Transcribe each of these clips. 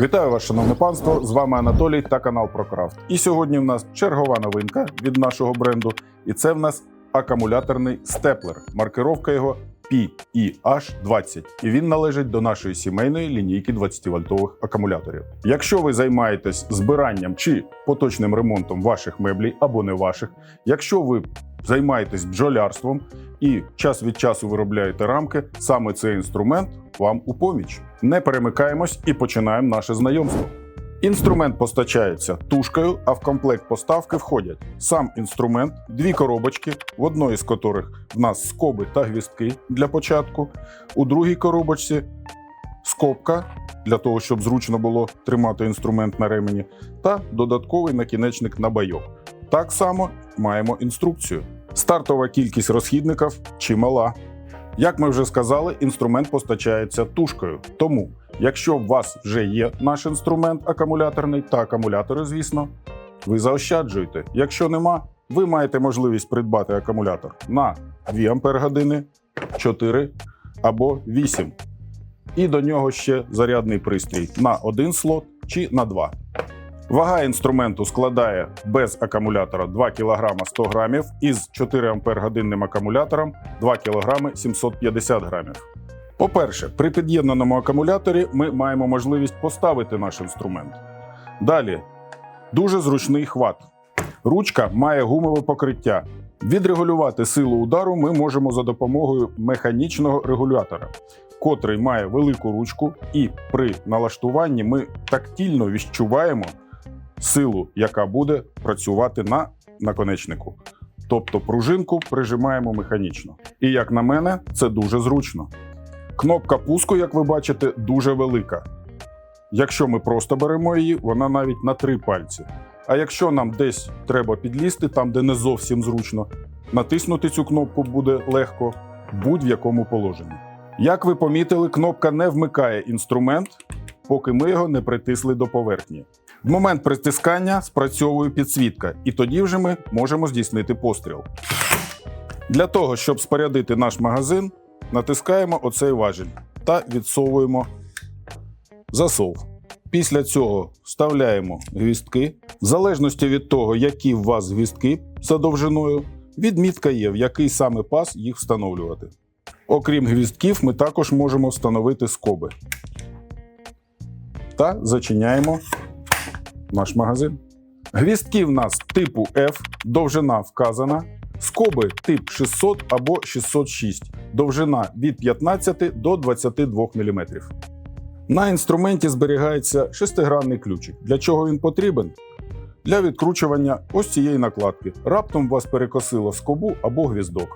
Вітаю вас, шановне панство! З вами Анатолій та канал ProCraft. І сьогодні в нас чергова новинка від нашого бренду, і це в нас акумуляторний степлер. Маркировка його PEH20. І він належить до нашої сімейної лінійки 20-вольтових акумуляторів. Якщо ви займаєтесь збиранням чи поточним ремонтом ваших меблів або не ваших, якщо ви займаєтесь бджолярством і час від часу виробляєте рамки, саме цей інструмент вам у поміч. Не перемикаємось і починаємо наше знайомство. Інструмент постачається тушкою, а в комплект поставки входять сам інструмент, дві коробочки, в одної з котрих в нас скоби та гвістки для початку, у другій коробочці скобка для того, щоб зручно було тримати інструмент на ремені, та додатковий накінечник на байок. Так само маємо інструкцію. Стартова кількість розхідників чимала. Як ми вже сказали, інструмент постачається тушкою. Тому, якщо у вас вже є наш інструмент акумуляторний та акумулятори, звісно, ви заощаджуєте. Якщо нема, ви маєте можливість придбати акумулятор на 2 Ампер-години, 4 або 8. І до нього ще зарядний пристрій на один слот чи на 2. Вага інструменту складає без акумулятора 2 кг 100 г із 4 Ампер годинним акумулятором 2 кг 750 г. По-перше, при під'єднаному акумуляторі ми маємо можливість поставити наш інструмент. Далі дуже зручний хват. Ручка має гумове покриття. Відрегулювати силу удару ми можемо за допомогою механічного регулятора, котрий має велику ручку, і при налаштуванні ми тактильно відчуваємо силу, яка буде працювати на наконечнику. Тобто пружинку прижимаємо механічно. І як на мене, це дуже зручно. Кнопка пуску, як ви бачите, дуже велика. Якщо ми просто беремо її, вона навіть на три пальці. А якщо нам десь треба підлізти, там де не зовсім зручно, натиснути цю кнопку буде легко будь-в якому положенні. Як ви помітили, кнопка не вмикає інструмент, поки ми його не притисли до поверхні. В момент притискання спрацьовує підсвітка, і тоді вже ми можемо здійснити постріл. Для того, щоб спорядити наш магазин, натискаємо оцей важіль та відсовуємо засов. Після цього вставляємо гвістки. В залежності від того, які у вас гвістки за довжиною, відмітка є, в який саме пас їх встановлювати. Окрім гвістків, ми також можемо встановити скоби. Та зачиняємо наш магазин. Гвістки в нас типу F, довжина вказана. Скоби тип 600 або 606, довжина від 15 до 22 мм. На інструменті зберігається шестигранний ключик. Для чого він потрібен? Для відкручування ось цієї накладки. Раптом вас перекосило скобу або гвіздок.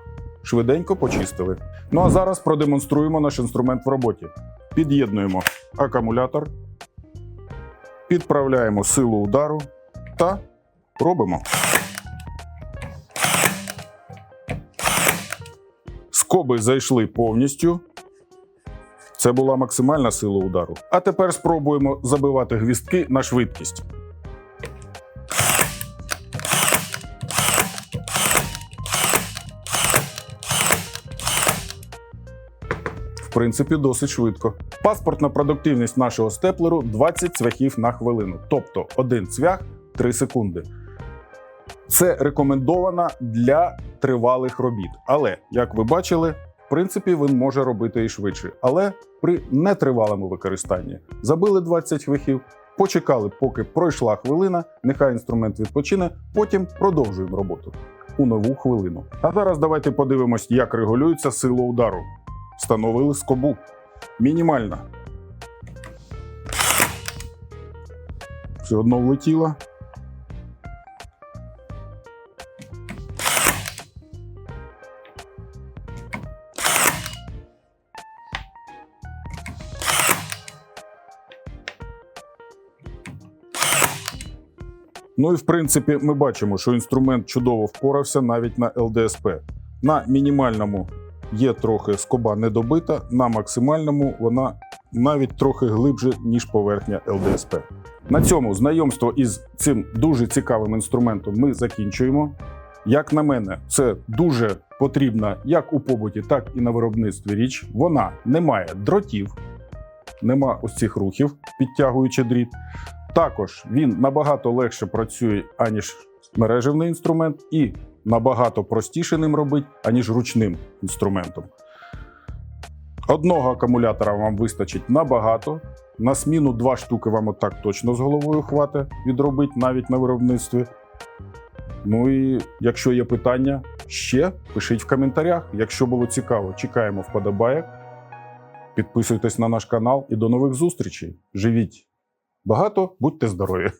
Швиденько почистили. Ну а зараз продемонструємо наш інструмент в роботі. Під'єднуємо акумулятор, підправляємо силу удару та робимо. Скоби зайшли повністю. Це була максимальна сила удару. А тепер спробуємо забивати гвістки на швидкість. В принципі, досить швидко. Паспортна продуктивність нашого степлеру 20 цвяхів на хвилину, тобто один цвях 3 секунди. Це рекомендовано для тривалих робіт. Але, як ви бачили, в принципі, він може робити і швидше. Але при нетривалому використанні забили 20 цвяхів, почекали, поки пройшла хвилина, нехай інструмент відпочине, потім продовжуємо роботу у нову хвилину. А зараз давайте подивимось, як регулюється сила удару. Встановили скобу. Мінімальна. Все одно влетіла. Ну і в принципі, ми бачимо, що інструмент чудово впорався навіть на ЛДСП. На мінімальному є трохи скоба недобита, на максимальному вона навіть трохи глибше, ніж поверхня ЛДСП. На цьому знайомство із цим дуже цікавим інструментом ми закінчуємо. Як на мене, це дуже потрібна як у побуті, так і на виробництві річ. Вона не має дротів, нема ось цих рухів, підтягуючи дріт. Також він набагато легше працює, аніж мережевний інструмент, і набагато простіше ним робить, аніж ручним інструментом. Одного акумулятора вам вистачить набагато. На сміну два штуки вам отак точно з головою хватить відробити навіть на виробництві. Ну і якщо є питання ще, пишіть в коментарях. Якщо було цікаво, чекаємо вподобайок. Підписуйтесь на наш канал і до нових зустрічей. Живіть багато, будьте здорові!